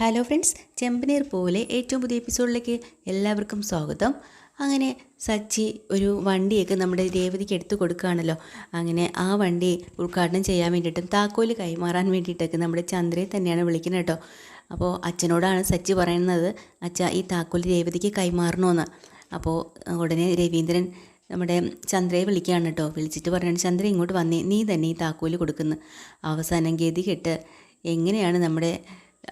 Hello friends ചെമ്പനീർ പോലെ ഏറ്റവും പുതിയ എപ്പിസോഡിലേക്ക് എല്ലാവർക്കും സ്വാഗതം. അങ്ങനെ സച്ചി ഒരു വണ്ടിയൊക്കെ നമ്മുടെ രേവതിക്ക് എടുത്തു കൊടുക്കുകയാണല്ലോ. അങ്ങനെ ആ വണ്ടി ഉദ്ഘാടനം ചെയ്യാൻ വേണ്ടിയിട്ടും താക്കോൽ കൈമാറാൻ വേണ്ടിയിട്ടൊക്കെ നമ്മുടെ ചന്ദ്രയെ തന്നെയാണ് വിളിക്കുന്നത് കേട്ടോ. അപ്പോൾ അച്ഛനോടാണ് സച്ചി പറയുന്നത് അച്ഛ ഈ താക്കോൽ രേവതിക്ക് കൈമാറണമെന്ന് അപ്പോൾ ഉടനെ രവീന്ദ്രൻ നമ്മുടെ ചന്ദ്രയെ വിളിക്കുകയാണ് കേട്ടോ. വിളിച്ചിട്ട് പറയുന്നത് ചന്ദ്ര ഇങ്ങോട്ട് വന്നേ. നീ തന്നെ ഈ താക്കോൽ കൊടുക്കുന്നു. അവസാനം ഗതി കെട്ട് എങ്ങനെയാണ് നമ്മുടെ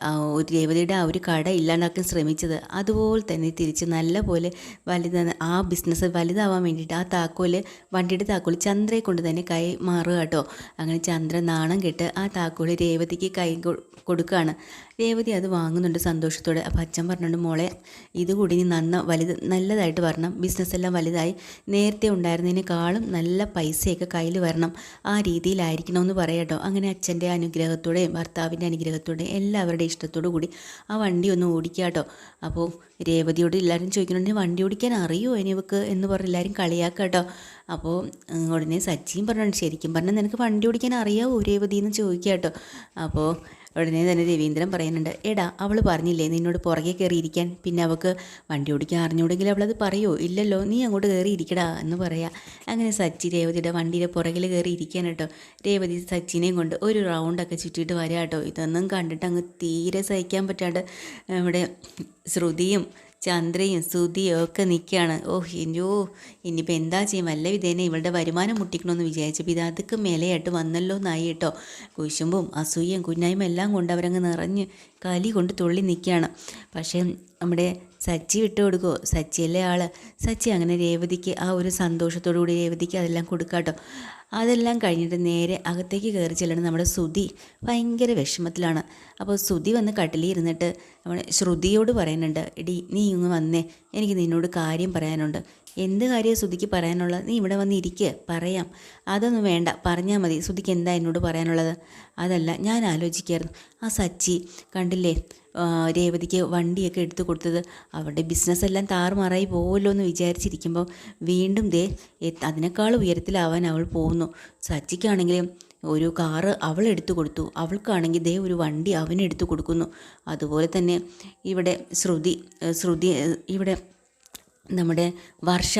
ഒരു രേവതിയുടെ ആ ഒരു കട ഇല്ലാണ്ടാക്കാൻ ശ്രമിച്ചത്. അതുപോലെ തന്നെ തിരിച്ച് നല്ല പോലെ വലുത ആ ബിസിനസ് വലുതാവാൻ വേണ്ടിയിട്ട് ആ താക്കോൽ വണ്ടിയുടെ താക്കോൽ ചന്ദ്രയെ കൊണ്ട് തന്നെ കൈ മാറുക കേട്ടോ. അങ്ങനെ ചന്ദ്ര നാണം കെട്ട് ആ താക്കോൽ രേവതിക്ക് കൈ കൊടുക്കുകയാണ്. രേവതി അത് വാങ്ങുന്നുണ്ട് സന്തോഷത്തോടെ. അപ്പം അച്ഛൻ പറഞ്ഞുകൊണ്ട് മോളെ ഇത് കൂടി നീ നന്ന വലുത് നല്ലതായിട്ട് വരണം. ബിസിനസ് എല്ലാം വലുതായി. നേരത്തെ ഉണ്ടായിരുന്നതിനേക്കാളും നല്ല പൈസയൊക്കെ കയ്യിൽ വരണം. ആ രീതിയിലായിരിക്കണമെന്ന് പറയാം കേട്ടോ. അങ്ങനെ അച്ഛന്റെ അനുഗ്രഹത്തോടെയും ഭർത്താവിന്റെ അനുഗ്രഹത്തോടെയും എല്ലാവരുടെയും ഇഷ്ടത്തോടു കൂടി. ആ വണ്ടി ഒന്ന് ഓടിക്കാട്ടോ. അപ്പോൾ രേവതിയോട് എല്ലാവരും ചോദിക്കുന്നുണ്ട് വണ്ടി ഓടിക്കാൻ അറിയുമോ ഇനിവക്ക് എന്ന് പറഞ്ഞ് എല്ലാവരും കളിയാക്കാട്ടോ. അപ്പോൾ ഉം, ഉടനെ സച്ചിയും പറഞ്ഞു ശരിക്കും പറഞ്ഞാൽ നിനക്ക് വണ്ടി ഓടിക്കാൻ അറിയാവോ രേവതി? എന്ന് ചോദിക്കാട്ടോ. അപ്പോൾ ഉടനെ തന്നെ രവീന്ദ്രൻ പറയുന്നുണ്ട് എടാ അവൾ പറഞ്ഞില്ലേ നിന്നോട് പുറകെ കയറിയിരിക്കാൻ പിന്നെ അവൾക്ക് വണ്ടി ഓടിക്കാൻ അറിഞ്ഞൂടെങ്കിൽ അവളത് പറയോ? ഇല്ലല്ലോ നീ അങ്ങോട്ട് കയറി ഇരിക്കടാ എന്ന് പറയാ. അങ്ങനെ സച്ചി രേവതിയുടെ വണ്ടിയുടെ പുറകിൽ കയറി ഇരിക്കാൻ കേട്ടോ. രേവതി സച്ചിനെയും കൊണ്ട് ഒരു റൗണ്ടൊക്കെ ചുറ്റിയിട്ട് വരാം കേട്ടോ. ഇതൊന്നും കണ്ടിട്ട് അങ്ങ് തീരെ സഹിക്കാൻ പറ്റാണ്ട് നമ്മുടെ ശ്രുതിയും ചന്ദ്രയും സുതിയും ഒക്കെ നിൽക്കുകയാണ് ഓ ഇനിയോ ഇനിയിപ്പോൾ എന്താ ചെയ്യും വല്ല വിധേന ഇവളുടെ വരുമാനം മുട്ടിക്കണമെന്ന് വിചാരിച്ചപ്പോൾ ഇത് അതൊക്കെ മേലെയായിട്ട് വന്നല്ലോ എന്നായി കേട്ടോ. കുശുമ്പും അസൂയയും കുന്നായ്മ എല്ലാം കൊണ്ട് അവരങ്ങ് നിറഞ്ഞ് കലി കൊണ്ട് തുള്ളി നിൽക്കുകയാണ് പക്ഷേ നമ്മുടെ സച്ചി വിട്ടു കൊടുക്കുമോ സച്ചിയല്ലേ ആൾ? സച്ചി അങ്ങനെ രേവതിക്ക് ആ ഒരു സന്തോഷത്തോടു കൂടി രേവതിക്ക് അതെല്ലാം കൊടുക്കാട്ടോ അതെല്ലാം കഴിഞ്ഞിട്ട് നേരെ അകത്തേക്ക് കയറി ചെല്ലണം നമ്മുടെ സുധി ഭയങ്കര വിഷമത്തിലാണ്. അപ്പോൾ സുധി വന്ന് കട്ടിലി ഇരുന്നിട്ട് ശ്രുതിയോട് പറയുന്നുണ്ട് എടി നീ ഇങ്ങ് വന്നേ. എനിക്ക് നിന്നോട് കാര്യം പറയാനുണ്ട്. എന്ത് കാര്യമാണ് സുധിക്ക് പറയാനുള്ളത്? നീ ഇവിടെ വന്ന് പറയാം. അതൊന്നും വേണ്ട പറഞ്ഞാൽ മതി. സുധിക്ക് എന്താ എന്നോട് പറയാനുള്ളത്? അതല്ല ഞാൻ ആലോചിക്കായിരുന്നു. ആ സച്ചി കണ്ടില്ലേ രേവതിക്ക് വണ്ടിയൊക്കെ എടുത്തു കൊടുത്തത്? അവരുടെ ബിസിനസ് എല്ലാം താറുമാറായി പോകുമല്ലോ എന്ന് വിചാരിച്ചിരിക്കുമ്പോൾ വീണ്ടും ദേ അതിനേക്കാൾ ഉയരത്തിലാവാൻ അവൾ പോകുന്നു. സച്ചിക്കാണെങ്കിലും ഒരു കാറ് അവൾ എടുത്തു കൊടുത്തു. അവൾക്കാണെങ്കിൽ ദേ ഒരു വണ്ടി അവനെടുത്തു കൊടുക്കുന്നു. അതുപോലെ തന്നെ ഇവിടെ ശ്രുതി ശ്രുതി ഇവിടെ നമ്മുടെ വർഷ.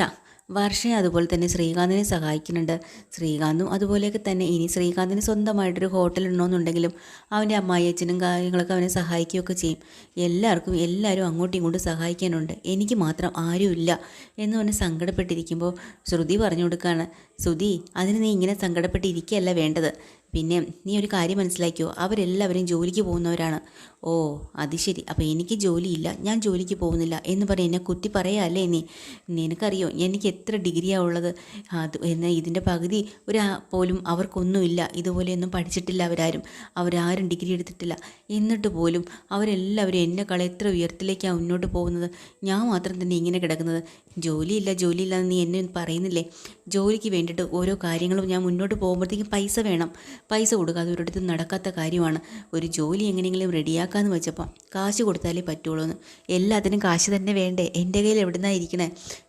വർഷയെ അതുപോലെ തന്നെ ശ്രീകാന്തിനെ സഹായിക്കുന്നുണ്ട്. ശ്രീകാന്തും അതുപോലെയൊക്കെ തന്നെ ഇനി ശ്രീകാന്തിന് സ്വന്തമായിട്ടൊരു ഹോട്ടൽ ഉണ്ടോയെന്നുണ്ടെങ്കിലും അവന്റെ അമ്മായിയച്ഛനും കാര്യങ്ങളൊക്കെ അവനെ സഹായിക്കുകയൊക്കെ ചെയ്യും. എല്ലാവർക്കും എല്ലാവരും അങ്ങോട്ടും ഇങ്ങോട്ടും സഹായിക്കാനുണ്ട്. എനിക്ക് മാത്രം ആരുമില്ല എന്ന് പറഞ്ഞ് സങ്കടപ്പെട്ടിരിക്കുമ്പോൾ ശ്രുതി പറഞ്ഞു കൊടുക്കുകയാണ്. ശ്രുതി അതിന് നീ ഇങ്ങനെ സങ്കടപ്പെട്ടിരിക്കുകയല്ല വേണ്ടത്. പിന്നെ നീ ഒരു കാര്യം മനസ്സിലാക്കിയോ അവരെല്ലാവരും ജോലിക്ക് പോകുന്നവരാണ്. ഓ അത് ശരി. അപ്പോൾ എനിക്ക് ജോലിയില്ല ഞാൻ ജോലിക്ക് പോകുന്നില്ല എന്ന് പറഞ്ഞ് എന്നെ കുത്തി പറയാമല്ലേ നീ? നിനക്കറിയോ എനിക്ക് എത്ര ഡിഗ്രിയാണ് ഉള്ളത്? അത് എന്നാൽ ഇതിന്റെ പകുതി ഒരു പോലും അവർക്കൊന്നുമില്ല. ഇതുപോലെയൊന്നും പഠിച്ചിട്ടില്ല അവരാരും. അവരാരും ഡിഗ്രി എടുത്തിട്ടില്ല. എന്നിട്ട് പോലും അവരെല്ലാവരും എന്നെക്കാൾ എത്ര ഉയരത്തിലേക്കാണ് മുന്നോട്ട് പോകുന്നത്? ഞാൻ മാത്രം തന്നെ ഇങ്ങനെ കിടക്കുന്നത്. ജോലിയില്ല ജോലിയില്ല എന്ന് നീ എന്നെ പറയുന്നില്ലേ? ജോലിക്ക് വേണ്ടിയിട്ട് ഓരോ കാര്യങ്ങളും ഞാൻ മുന്നോട്ട് പോകുമ്പോഴത്തേക്കും പൈസ വേണം. പൈസ കൊടുക്കാതെ ഒരിടത്തും നടക്കാത്ത കാര്യമാണ്. ഒരു ജോലി എങ്ങനെയെങ്കിലും റെഡിയാക്കാമെന്ന് വെച്ചപ്പോൾ കാശ് കൊടുത്താലേ പറ്റുള്ളൂ എന്ന് എല്ലാത്തിനും കാശ് തന്നെ വേണ്ടേ? എന്റെ കയ്യിൽ എവിടുന്നാ ഇരിക്കണേ?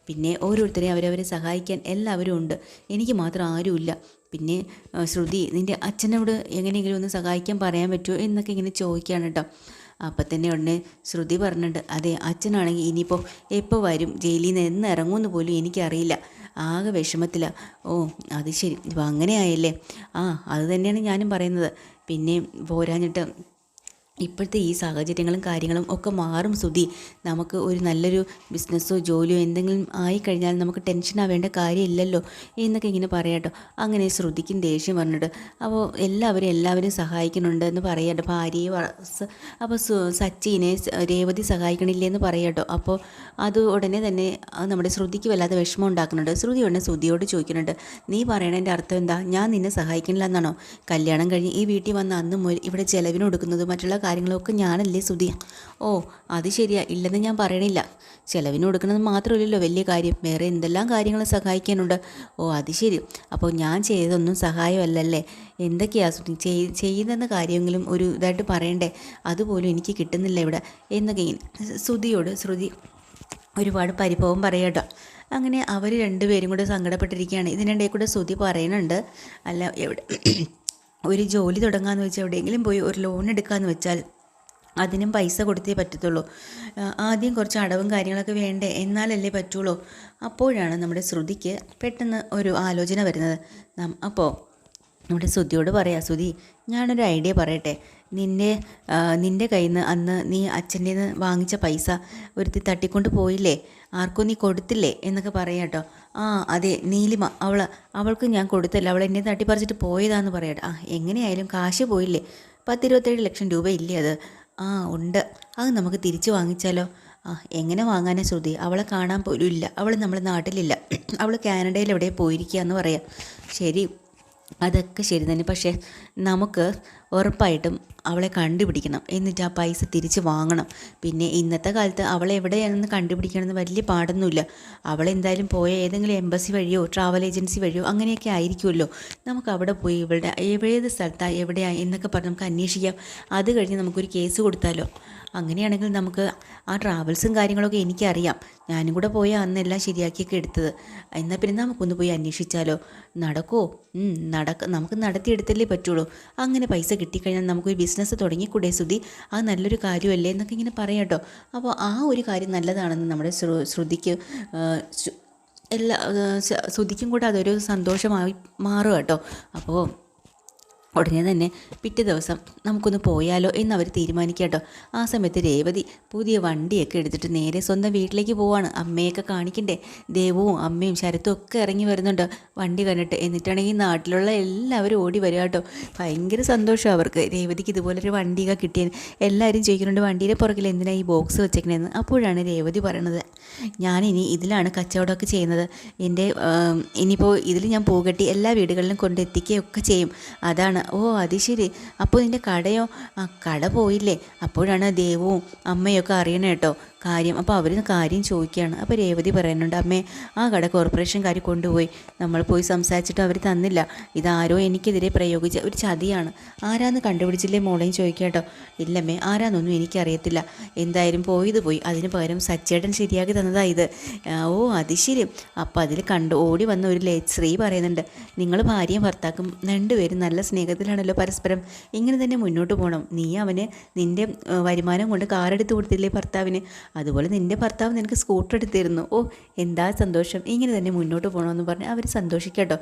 പിന്നെ ഓരോരുത്തരെയും അവരവരെ സഹായിക്കാൻ എല്ലാവരും ഉണ്ട്. എനിക്ക് മാത്രം ആരുമില്ല. പിന്നെ ശ്രുതി നിന്റെ അച്ഛനോട് എങ്ങനെയെങ്കിലും ഒന്ന് സഹായിക്കാൻ പറയാൻ പറ്റുമോ എന്നൊക്കെ ഇങ്ങനെ ചോദിക്കുകയാണ് കേട്ടോ. അപ്പം തന്നെ ഉടനെ ശ്രുതി പറഞ്ഞിട്ടുണ്ട് അതെ അച്ഛനാണെങ്കിൽ ഇനിയിപ്പോൾ എപ്പോൾ വരും? ജയിലിൽ നിന്ന് എന്ന് ഇറങ്ങുമെന്ന് പോലും എനിക്കറിയില്ല. ആകെ വിഷമത്തിലാണ് ഓ അത് ശരി. ഇപ്പം അങ്ങനെ ആയല്ലേ? ആ അത് തന്നെയാണ് ഞാനും പറയുന്നത്. പിന്നെ പോരാഞ്ഞിട്ട് ഇപ്പോഴത്തെ ഈ സാഹചര്യങ്ങളും കാര്യങ്ങളും ഒക്കെ മാറും സുതി നമുക്ക് ഒരു നല്ലൊരു ബിസിനസ്സോ ജോലിയോ എന്തെങ്കിലും ആയിക്കഴിഞ്ഞാൽ നമുക്ക് ടെൻഷൻ ആവേണ്ട കാര്യമില്ലല്ലോ എന്നൊക്കെ ഇങ്ങനെ പറയാട്ടോ അങ്ങനെ ശ്രുതിക്കും ദേഷ്യം പറഞ്ഞിട്ട് അപ്പോൾ എല്ലാവരും എല്ലാവരും സഹായിക്കുന്നുണ്ട് എന്ന് പറയാട്ടോ ഭാര്യയെ അപ്പോൾ സച്ചിനെ രേവതി സഹായിക്കണില്ലേ എന്ന് പറയാട്ടോ അപ്പോൾ അത് ഉടനെ തന്നെ നമ്മുടെ ശ്രുതിക്ക് വല്ലാതെ വിഷമം ഉണ്ടാക്കുന്നുണ്ട്. ശ്രുതി ഉടനെ ശ്രുതിയോട് ചോദിക്കുന്നുണ്ട് നീ പറയണതിന്റെ അർത്ഥം എന്താ? ഞാൻ നിന്നെ സഹായിക്കണില്ല എന്നാണോ? കല്യാണം കഴിഞ്ഞ് ഈ വീട്ടിൽ വന്ന അന്ന് മുതൽ ഇവിടെ ചെലവിന് കൊടുക്കുന്നത് മറ്റുള്ള കാര്യങ്ങളൊക്കെ ഞാനല്ലേ സുധിയ ഓ അത് ശരിയാ. ഇല്ലെന്ന് ഞാൻ പറയണില്ല. ചിലവിന് കൊടുക്കുന്നത് മാത്രമല്ലല്ലോ വലിയ കാര്യം. വേറെ എന്തെല്ലാം കാര്യങ്ങൾ സഹായിക്കാനുണ്ട്? ഓ അത് ശരി. അപ്പോൾ ഞാൻ ചെയ്തതൊന്നും സഹായമല്ലല്ലേ? എന്തൊക്കെയാ സുധി? ചെയ് ചെയ്യുന്നെന്ന കാര്യമെങ്കിലും ഒരു ഇതായിട്ട് പറയണ്ടേ? അതുപോലും എനിക്ക് കിട്ടുന്നില്ല ഇവിടെ. എന്നൊക്കെ ശ്രുതിയോട് ശ്രുതി ഒരുപാട് പരിഭവം പറയാട്ടോ. അങ്ങനെ അവർ രണ്ടുപേരും കൂടെ സങ്കടപ്പെട്ടിരിക്കുകയാണ്. ഇതിനിടയിൽ കൂടെ ശ്രുതി പറയുന്നുണ്ട് അല്ല എവിടെ? ഒരു ജോലി തുടങ്ങാമെന്ന് വെച്ചാൽ എവിടെയെങ്കിലും പോയി ഒരു ലോൺ എടുക്കാമെന്ന് വെച്ചാൽ അതിനും പൈസ കൊടുത്തേ പറ്റത്തുള്ളൂ. ആദ്യം കുറച്ച് അടവും കാര്യങ്ങളൊക്കെ വേണ്ടേ? എന്നാലല്ലേ പറ്റുള്ളൂ. അപ്പോഴാണ് നമ്മുടെ ശ്രുതിക്ക് പെട്ടെന്ന് ഒരു ആലോചന വരുന്നത്. അപ്പോൾ നമ്മുടെ ശ്രുതിയോട് പറയാം ശ്രുതി ഞാനൊരു ഐഡിയ പറയട്ടെ? നിന്നെ നിന്റെ കയ്യിൽ നിന്ന് അന്ന് നീ അച്ഛന്റെ നിന്ന് വാങ്ങിച്ച പൈസ ഒരുത്തി തട്ടിക്കൊണ്ട് പോയില്ലേ? ആർക്കും നീ കൊടുത്തില്ലേ? എന്നൊക്കെ പറയാം കേട്ടോ. ആ അതെ നീലിമ. അവൾ അവൾക്ക് ഞാൻ കൊടുത്തില്ല. അവൾ എന്നെ തട്ടിപ്പറിച്ചിട്ട് പോയതാന്ന് പറയട്ടെ ആ എങ്ങനെയായാലും കാശ് പോയില്ലേ? പത്തിരുപത്തേഴ് ലക്ഷം രൂപ ഇല്ലേ അത്? ആ ഉണ്ട്. അത് നമുക്ക് തിരിച്ചു വാങ്ങിച്ചാലോ? ആ എങ്ങനെ വാങ്ങാനാ ശ്രുതി? അവളെ കാണാൻ പോലും ഇല്ല. അവൾ നമ്മുടെ നാട്ടിലില്ല. അവൾ കാനഡയിൽ എവിടെ പോയിരിക്കുക എന്ന് പറയാം. ശരി. അതൊക്കെ ശരി തന്നെ. പക്ഷേ നമുക്ക് ഉറപ്പായിട്ടും അവളെ കണ്ടുപിടിക്കണം. എന്നിട്ട് ആ പൈസ തിരിച്ച് വാങ്ങണം. പിന്നെ ഇന്നത്തെ കാലത്ത് അവളെ എവിടെയാണെന്ന് കണ്ടുപിടിക്കണമെന്ന് വലിയ പാടൊന്നുമില്ല. അവൾ എന്തായാലും പോയ ഏതെങ്കിലും എംബസി വഴിയോ ട്രാവൽ ഏജൻസി വഴിയോ അങ്ങനെയൊക്കെ ആയിരിക്കുമല്ലോ. നമുക്ക് അവിടെ പോയി ഇവിടെ ഏത് സ്ഥലത്താണ് എവിടെയാണ് എന്നൊക്കെ പറഞ്ഞ് നമുക്ക് അന്വേഷിക്കാം. അത് കഴിഞ്ഞ് നമുക്കൊരു കേസ് കൊടുത്താലോ? അങ്ങനെയാണെങ്കിൽ നമുക്ക് ആ ട്രാവൽസും കാര്യങ്ങളൊക്കെ എനിക്കറിയാം. ഞാനും കൂടെ പോയി അന്നെല്ലാം ശരിയാക്കിയൊക്കെ എടുത്തത്. എന്നാൽ പിന്നെ നമുക്കൊന്ന് പോയി അന്വേഷിച്ചാലോ? നടക്കോ നടക്ക നമുക്ക് നടത്തിയെടുത്തല്ലേ പറ്റുള്ളൂ. അങ്ങനെ പൈസ കിട്ടിക്കഴിഞ്ഞാൽ നമുക്കൊരു ബിസിനസ് തുടങ്ങിക്കൂടെ ശ്രുതി അത് നല്ലൊരു കാര്യമല്ലേ എന്നൊക്കെ ഇങ്ങനെ പറയാം കേട്ടോ. അപ്പോൾ ആ ഒരു കാര്യം നല്ലതാണെന്ന് നമ്മുടെ ശ്രു ശ്രുതിക്ക് എല്ലാ ശ്രുതിക്കും കൂടെ അതൊരു സന്തോഷമായി മാറുക കേട്ടോ. അപ്പോൾ ഉടനെ തന്നെ പിറ്റേ ദിവസം നമുക്കൊന്ന് പോയാലോ എന്ന് അവർ തീരുമാനിക്കുക കേട്ടോ. ആ സമയത്ത് രേവതി പുതിയ വണ്ടിയൊക്കെ എടുത്തിട്ട് നേരെ സ്വന്തം വീട്ടിലേക്ക് പോവാണ്. അമ്മയൊക്കെ കാണിക്കണ്ടേ? ദേവവും അമ്മയും ശരത്തും ഒക്കെ ഇറങ്ങി വരുന്നുണ്ട്. വണ്ടി കണ്ടിട്ട് എന്നിട്ടാണെങ്കിൽ നാട്ടിലുള്ള എല്ലാവരും ഓടി വരിക കേട്ടോ. ഭയങ്കര സന്തോഷം അവർക്ക്. രേവതിക്ക് ഇതുപോലൊരു വണ്ടിയൊക്കെ കിട്ടിയത് എല്ലാവരും ചോദിക്കുന്നുണ്ട് വണ്ടിയുടെ പുറകിൽ എന്തിനാണ് ഈ ബോക്സ് വെച്ചേക്കണേന്ന്? അപ്പോഴാണ് രേവതി പറയണത് ഞാനിനി ഇതിലാണ് കച്ചവടമൊക്കെ ചെയ്യുന്നത്. എന്റെ ഇനിയിപ്പോൾ ഇതിൽ ഞാൻ പൂകെട്ടി എല്ലാ വീടുകളിലും കൊണ്ടെത്തിക്കുകയൊക്കെ ചെയ്യും. അതാണ് ഓ അത് ശരി. അപ്പോൾ നിന്റെ കടയോ? ആ കട പോയില്ലേ. അപ്പോഴാണ് ദേവവും അമ്മയൊക്കെ അറിയണേ കേട്ടോ. കാര്യം. അപ്പോൾ അവർ കാര്യം ചോദിക്കുകയാണ്. അപ്പോൾ രേവതി പറയുന്നുണ്ട് അമ്മേ ആ കട കോർപ്പറേഷൻകാർ കൊണ്ടുപോയി. നമ്മൾ പോയി സംസാരിച്ചിട്ട് അവർ തന്നില്ല. ഇതാരോ എനിക്കെതിരെ പ്രയോഗിച്ച ഒരു ചതിയാണ്. ആരാന്ന് കണ്ടുപിടിച്ചില്ലേ മോളെയും ചോദിക്കാട്ടോ ഇല്ലമ്മേ ആരാന്നൊന്നും എനിക്കറിയത്തില്ല. എന്തായാലും പോയത് പോയി. അതിന് പകരം സച്ചേട്ടൻ ശരിയാക്കി തന്നതാണ് ഇത്. ഓ അത് ശരി. അപ്പോൾ അതിൽ കണ്ട് ഓടി വന്ന ഒരു സ്ത്രീ പറയുന്നുണ്ട് നിങ്ങൾ ഭാര്യയും ഭർത്താക്കും രണ്ടുപേരും നല്ല സ്നേഹത്തിലാണല്ലോ പരസ്പരം. ഇങ്ങനെ തന്നെ മുന്നോട്ട് പോകണം നീ അവന് നിന്റെ വരുമാനം കൊണ്ട് കാറെടുത്ത് കൊടുത്തില്ലേ ഭർത്താവിന്? അതുപോലെ നിന്റെ ഭർത്താവ് നിനക്ക് സ്കൂട്ടർ എടുത്തിരുന്നു. ഓ എന്താ സന്തോഷം? ഇങ്ങനെ തന്നെ മുന്നോട്ട് പോകണമെന്ന് പറഞ്ഞ് അവർ സന്തോഷിക്കട്ടോ.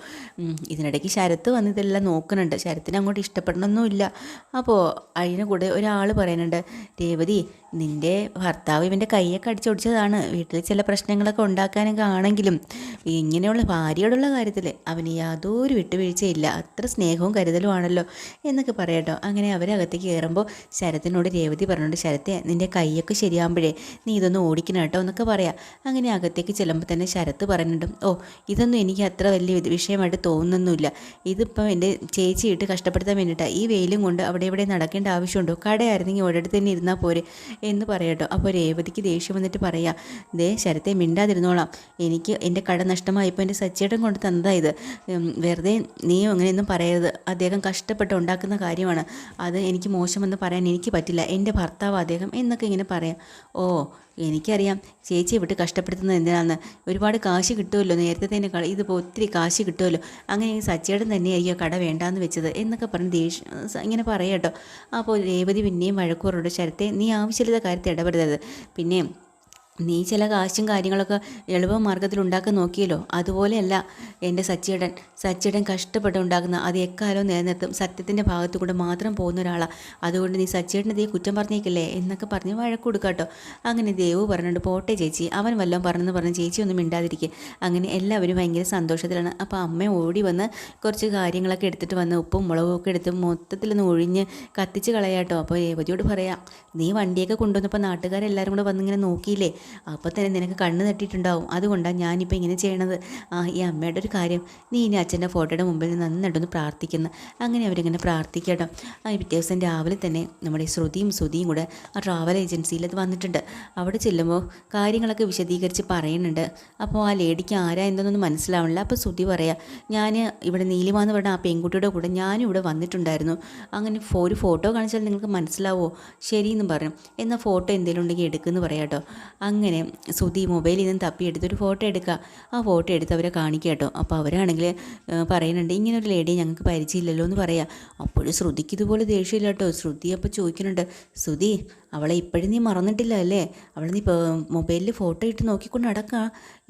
ഇതിനിടയ്ക്ക് ശരത്ത് വന്ന് ഇതെല്ലാം നോക്കുന്നുണ്ട്. ശരത്തിന് അങ്ങോട്ട് ഇഷ്ടപ്പെടണമൊന്നുമില്ല അപ്പോൾ അതിന് കൂടെ ഒരാൾ പറയുന്നുണ്ട് രേവതി നിന്റെ ഭർത്താവ് ഇവന്റെ കൈയൊക്കെ അടിച്ചൊടിച്ചതാണ് വീട്ടിൽ ചില പ്രശ്നങ്ങളൊക്കെ ഉണ്ടാക്കാനൊക്കെ ആണെങ്കിലും ഇങ്ങനെയുള്ള ഭാര്യയോടുള്ള കാര്യത്തിൽ അവന് യാതൊരു വിട്ടുവീഴ്ചയില്ല. അത്ര സ്നേഹവും കരുതലും ആണല്ലോ എന്നൊക്കെ പറയട്ടോ. അങ്ങനെ അവരകത്തേക്ക് കയറുമ്പോൾ ശരത്തിനോട് രേവതി പറഞ്ഞോണ്ട് ശരത്തെ നിന്റെ കൈയൊക്കെ ശരിയാകുമ്പോഴേ നീ ഇതൊന്ന് ഓടിക്കണം കേട്ടോ എന്നൊക്കെ പറയാം. അങ്ങനെ അകത്തേക്ക് ചെല്ലുമ്പോൾ തന്നെ ശരത്ത് പറഞ്ഞിട്ടും ഓ ഇതൊന്നും എനിക്ക് അത്ര വലിയ വിഷയമായിട്ട് തോന്നുന്നൊന്നുമില്ല. ഇതിപ്പോൾ എന്റെ ചേച്ചിയിട്ട് കഷ്ടപ്പെടുത്താൻ വേണ്ടിയിട്ടാണ് ഈ വെയിലും കൊണ്ട് അവിടെ ഇവിടെ നടക്കേണ്ട ആവശ്യമുണ്ടോ? കടയായിരുന്നെങ്കിൽ ഒരിടത്ത് തന്നെ ഇരുന്നാൽ പോരെ. എന്ന് പറയട്ടോ അപ്പോൾ രേവതിക്ക് ദേഷ്യം വന്നിട്ട് പറയാം ദേ ശരത്തെ മിണ്ടാതിരുന്നോളാം. എനിക്ക് എന്റെ കട നഷ്ടമായപ്പോൾ എന്റെ സച്ചേട്ടൻ കൊണ്ട് തന്നതായത് വെറുതെ നീ അങ്ങനെയൊന്നും പറയരുത്. അദ്ദേഹം കഷ്ടപ്പെട്ട് ഉണ്ടാക്കുന്ന കാര്യമാണ്. അത് എനിക്ക് മോശമെന്ന് പറയാൻ എനിക്ക് പറ്റില്ല. എന്റെ ഭർത്താവ് അദ്ദേഹം എന്നൊക്കെ ഇങ്ങനെ പറയാം. ഓ എനിക്കറിയാം. ചേച്ചിയെ വിട്ട് കഷ്ടപ്പെടുത്തുന്നത് എന്തിനാന്ന്. ഒരുപാട് കാശ് കിട്ടുമല്ലോ. നേരത്തെ തന്നെ കള ഇതിപ്പോൾ ഒത്തിരി കാശ് കിട്ടുമല്ലോ. അങ്ങനെ സച്ചേടൻ തന്നെയായിരിക്കും കട വേണ്ടാന്ന് വെച്ചത് എന്നൊക്കെ പറഞ്ഞ് ദേഷ്യം ഇങ്ങനെ പറയാം കേട്ടോ. അപ്പോൾ രേവതി പിന്നെയും വഴക്കൂറുണ്ട് ശരത്തെ നീ ആവശ്യമില്ലാത്ത കാര്യത്തിൽ ഇടപെടരുത്. പിന്നെ നീ ചില കാശും കാര്യങ്ങളൊക്കെ എളുപ്പ മാർഗത്തിൽ ഉണ്ടാക്കാൻ നോക്കിയല്ലോ. അതുപോലെയല്ല എന്റെ സച്ചിയേടൻ സച്ചിയേടൻ കഷ്ടപ്പെട്ട് ഉണ്ടാക്കുന്ന അത് എക്കാലവും നിലനിർത്തും. സത്യത്തിന്റെ ഭാഗത്തു കൂടെ മാത്രം പോകുന്ന ഒരാളാണ് അതുകൊണ്ട് നീ സച്ചിയേട്ടനെ ദേ കുറ്റം പറഞ്ഞേക്കില്ലേ എന്നൊക്കെ പറഞ്ഞ് വഴക്ക് കൊടുക്കാട്ടോ അങ്ങനെ ദേവു പറഞ്ഞിട്ട് പോട്ടെ ചേച്ചി. അവൻ വല്ലതും പറഞ്ഞെന്ന് പറഞ്ഞ് ചേച്ചി ഒന്നും മിണ്ടാതിരിക്കുക അങ്ങനെ എല്ലാവരും ഭയങ്കര സന്തോഷത്തിലാണ്. അപ്പോൾ അമ്മ ഓടി വന്ന് കുറച്ച് കാര്യങ്ങളൊക്കെ എടുത്തിട്ട് വന്ന് ഉപ്പും മുളകും ഒക്കെ എടുത്ത് മൊത്തത്തിലൊന്ന് ഒഴിഞ്ഞ് കത്തിച്ച് കളയാട്ടോ അപ്പോൾ രേവതിയോട് പറയാം നീ വണ്ടിയൊക്കെ കൊണ്ടുവന്നപ്പോൾ നാട്ടുകാരെല്ലാവരും കൂടെ വന്നിങ്ങനെ നോക്കിയില്ലേ? അപ്പോൾ തന്നെ നിനക്ക് കണ്ണ് തട്ടിയിട്ടുണ്ടാവും. അതുകൊണ്ടാണ് ഞാനിപ്പോൾ ഇങ്ങനെ ചെയ്യണത്. ഈ അമ്മയുടെ ഒരു കാര്യം നീ ഇനി അച്ഛന്റെ ഫോട്ടോയുടെ മുമ്പിൽ നിന്ന് നന്നായിട്ടൊന്ന് പ്രാർത്ഥിക്കുന്നു. അങ്ങനെ അവരിങ്ങനെ പ്രാർത്ഥിക്കട്ടോ. ആ പിറ്റേ ദിവസം രാവിലെ തന്നെ നമ്മുടെ ശ്രുതിയും ശ്രുതിയും കൂടെ ആ ട്രാവൽ ഏജൻസിയിൽ അത് വന്നിട്ടുണ്ട്. അവിടെ ചെല്ലുമ്പോൾ കാര്യങ്ങളൊക്കെ വിശദീകരിച്ച് പറയുന്നുണ്ട്. അപ്പോൾ ആ ലേഡിക്ക് ആരാ എന്തെന്നൊന്നും മനസ്സിലാവണില്ല. അപ്പോൾ ശ്രുതി പറയാം ഞാൻ ഇവിടെ നീലിമ എന്ന് പറഞ്ഞ ആ പെൺകുട്ടിയുടെ കൂടെ ഞാനും ഇവിടെ വന്നിട്ടുണ്ടായിരുന്നു. അങ്ങനെ ഒരു ഫോട്ടോ കാണിച്ചാൽ നിങ്ങൾക്ക് മനസ്സിലാവോ? ശരിയെന്നും പറഞ്ഞു. എന്നാൽ ഫോട്ടോ എന്തെങ്കിലും ഉണ്ടെങ്കിൽ എടുക്കുമെന്ന് പറയാം കേട്ടോ അങ്ങനെ സുധി മൊബൈലിൽ നിന്ന് തപ്പി എടുത്തൊരു ഫോട്ടോ എടുക്കുക ആ ഫോട്ടോ എടുത്ത് അവരെ കാണിക്കുക കേട്ടോ അപ്പോൾ അവരാണെങ്കിൽ പറയുന്നുണ്ട് ഇങ്ങനെ ഒരു ലേഡിയെ ഞങ്ങൾക്ക് പരിചയമില്ലല്ലോ എന്ന് പറയാം. അപ്പോഴും ശ്രുതിക്ക് ഇതുപോലെ ദേഷ്യമില്ല കേട്ടോ ശ്രുതി അപ്പോൾ ചോദിക്കുന്നുണ്ട് ശ്രുതി അവളെ ഇപ്പോഴും നീ മറന്നിട്ടില്ല അല്ലേ? അവൾ നീ മൊബൈലിൽ ഫോട്ടോ ഇട്ട് നോക്കിക്കൊണ്ട് നടക്കുക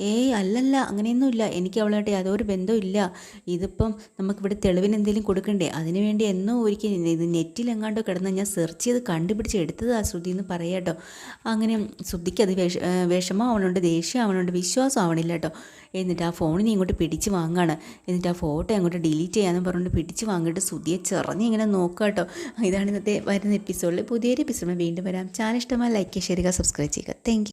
ഏയ് അല്ലല്ല അങ്ങനെയൊന്നുമില്ല. എനിക്ക് അവളായിട്ട് യാതൊരു ബന്ധമില്ല ഇതിപ്പം നമുക്കിവിടെ തെളിവിന് എന്തെങ്കിലും കൊടുക്കണ്ടേ? അതിനുവേണ്ടി എന്നോ ഒരിക്കൽ ഇത് നെറ്റിലെങ്ങാണ്ടോ കിടന്ന് ഞാൻ സെർച്ച് ചെയ്ത് കണ്ടുപിടിച്ച് എടുത്തതാ ശ്രുതി എന്ന് പറയാട്ടോ അങ്ങനെ ശ്രുതിക്ക് അത് വിഷ വിഷമം അവനുണ്ട് ദേഷ്യം അവനുണ്ട് വിശ്വാസം ആവണില്ല കേട്ടോ. എന്നിട്ട് ആ ഫോണിനെ ഇങ്ങോട്ട് പിടിച്ച് വാങ്ങാണ്. എന്നിട്ട് ആ ഫോട്ടോ അങ്ങോട്ട് ഡിലീറ്റ് ചെയ്യാന്ന് പറഞ്ഞുകൊണ്ട് പിടിച്ച് വാങ്ങിയിട്ട് സുതിയെ ചെറഞ്ഞ് ഇങ്ങനെ നോക്കുക കേട്ടോ. ഇതാണ് ഇന്നത്തെ വരുന്ന എപ്പിസോഡിൽ പുതിയൊരു എപ്പിസോഡ് വീണ്ടും വരാം. ചാനൽ ഇഷ്ടമായി ലൈക്ക് ചെയ്യുക സബ്സ്ക്രൈബ് ചെയ്യുക താങ്ക്